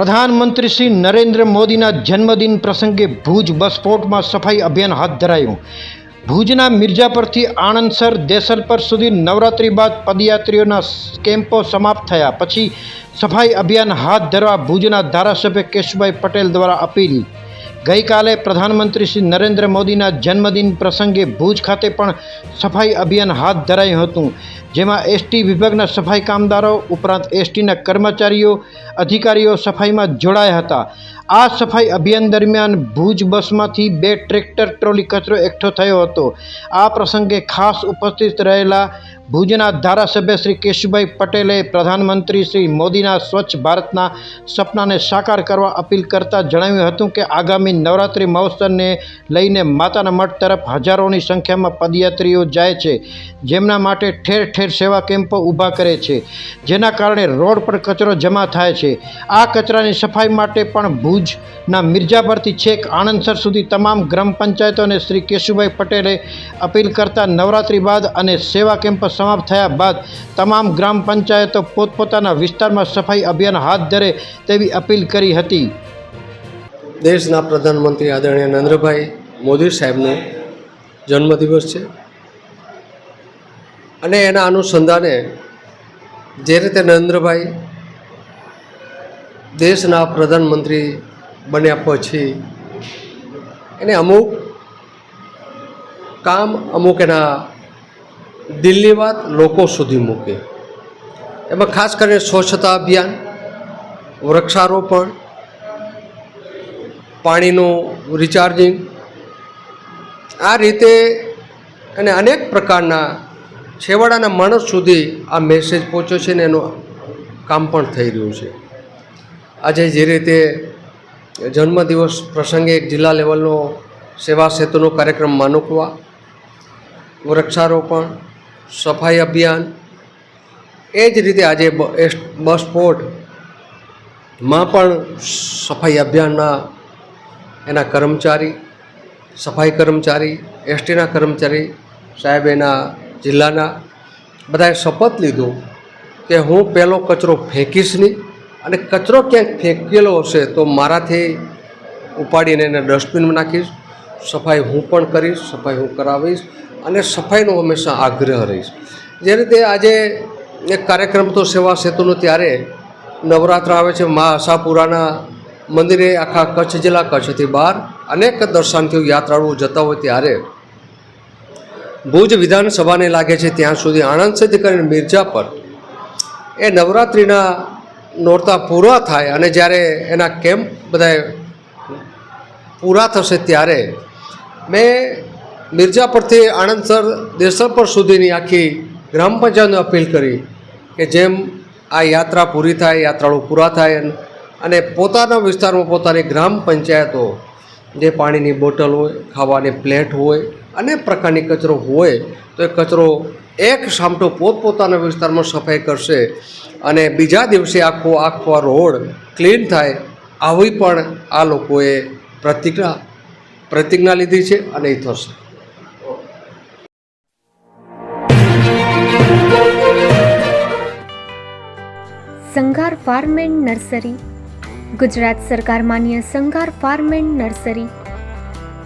પ્રધાનમંત્રી શ્રી નરેન્દ્ર મોદીના જન્મદિન પ્રસંગે ભુજ બસપોર્ટમાં સફાઈ અભિયાન હાથ ધરાયું. ભુજના મિર્જાપરથી આણંદસર દેસલપર સુધી નવરાત્રી બાદ પદયાત્રીઓના કેમ્પો સમાપ્ત થયા. પછી સફાઈ અભિયાન હાથ ધરવા ભુજના ધારાસભ્ય કેશુભાઈ પટેલ દ્વારા અપીલ. ગઈકાલે પ્રધાનમંત્રી શ્રી નરેન્દ્ર મોદીના જન્મદિન પ્રસંગે ભુજ ખાતે પણ સફાઈ અભિયાન હાથ ધરાયું હતું, જેમાં એસટી વિભાગના સફાઈ કામદારો, ઉપરાંત એસટીના કર્મચારીઓ, અધિકારીઓ સફાઈમાં જોડાયા હતા. આ સફાઈ અભિયાન દરમિયાન ભુજ બસમાંથી બે ટ્રેક્ટર ટ્રોલી કચરો એકઠો થયો હતો. આ પ્રસંગે ખાસ ઉપસ્થિત રહેલા ભુજના ધારાસભ્ય શ્રી કેશુભાઈ પટેલે પ્રધાનમંત્રી શ્રી મોદીના સ્વચ્છ ભારતના સપનાને સાકાર કરવા અપીલ કરતા જણાવ્યું હતું કે આગામી નવરાત્રિ મહોત્સવને લઈને માતાના મઠ તરફ હજારોની સંખ્યામાં પદયાત્રીઓ જાય છે, જેમના માટે ઠેર ઠેર સેવા કેમ્પો ઊભા કરે છે, જેના કારણે રોડ પર કચરો જમા થાય છે. આ કચરાની સફાઈ માટે પણ ભુજના મિર્જાપરથી છેક આણંદસર સુધી તમામ ગ્રામ પંચાયતોને શ્રી કેશુભાઈ પટેલે અપીલ કરતા નવરાત્રિ બાદ અને સેવા કેમ્પ સમાપ્ત થયા બાદ તમામ ગ્રામ પંચાયતો પોતપોતાના વિસ્તારમાં સફાઈ અભિયાન હાથ ધરે તેવી અપીલ કરી હતી. દેશના પ્રધાનમંત્રી આદરણીય નરેન્દ્રભાઈ મોદી સાહેબનો જન્મદિવસ છે. અને એના અનુસંધાને જે રીતે નરેન્દ્રભાઈ દેશના પ્રધાનમંત્રી બન્યા પછી એને અમુક કામ અમુક એના દિલની વાત લોકો સુધી મૂકે. એમાં ખાસ કરીને સ્વચ્છતા અભિયાન, વૃક્ષારોપણ, પાણીનું રિચાર્જિંગ આ રીતે અને અનેક પ્રકારના છેવાડાના માણસ સુધી આ મેસેજ પહોંચ્યો છે ને એનું કામ પણ થઈ રહ્યું છે. આજે જે રીતે જન્મદિવસ પ્રસંગે એક જિલ્લા લેવલનો સેવા સેતુનો કાર્યક્રમ માનુકવા વૃક્ષારોપણ, સફાઈ અભિયાન, એ જ રીતે આજે બસ પોર્ટમાં પણ સફાઈ અભિયાનના એના કર્મચારી, સફાઈ કર્મચારી, એસટીના કર્મચારી સાહેબ એના જિલ્લાના બધાએ શપથ લીધું કે હું પહેલો કચરો ફેંકીશ નહીં. અને કચરો ક્યાંક ફેંકેલો હશે તો મારાથી ઉપાડીને એને ડસ્ટબિનમાં નાખીશ. સફાઈ હું પણ કરીશ, સફાઈ હું કરાવીશ અને સફાઈનો હંમેશા આગ્રહ રહીશ. જે રીતે આજે એક કાર્યક્રમ તો સેવા સેતુનો ત્યારે નવરાત્ર આવે છે, મા આશાપુરાના મંદિરે આખા કચ્છ જિલ્લા કચ્છથી બહાર અનેક દર્શનાર્થીઓ યાત્રાળુઓ જતા હોય ત્યારે ભુજ વિધાનસભાને લાગે છે ત્યાં સુધી આણંદ સુધી કરીને મિર્જાપર એ નવરાત્રિના નોરતા પૂરા થાય અને જ્યારે એના કેમ્પ બધા પૂરા થશે ત્યારે મેં મિર્જા પરથી આણંદસર દેસરપર સુધીની આખી ગ્રામ પંચાયતને અપીલ કરી કે જેમ આ યાત્રા પૂરી થાય, યાત્રાળુ પૂરા થાય અને પોતાના વિસ્તારમાં પોતાની ગ્રામ પંચાયતો જે પાણીની બોટલ હોય, ખાવાની પ્લેટ હોય અનેક પ્રકારની કચરો હોય તો એ કચરો એક સામટો પોતપોતાના વિસ્તારમાં સફાઈ કરશે અને બીજા દિવસે આખો આખો રોડ ક્લીન થાય આવી પણ આ લોકોએ પ્રતિજ્ઞા પ્રતિજ્ઞા લીધી છે અને એ થશે. Sanghar farm and nursery. Gujarat સરકાર માન્ય સંઘાર ફાર્મ એન્ડ નર્સરી.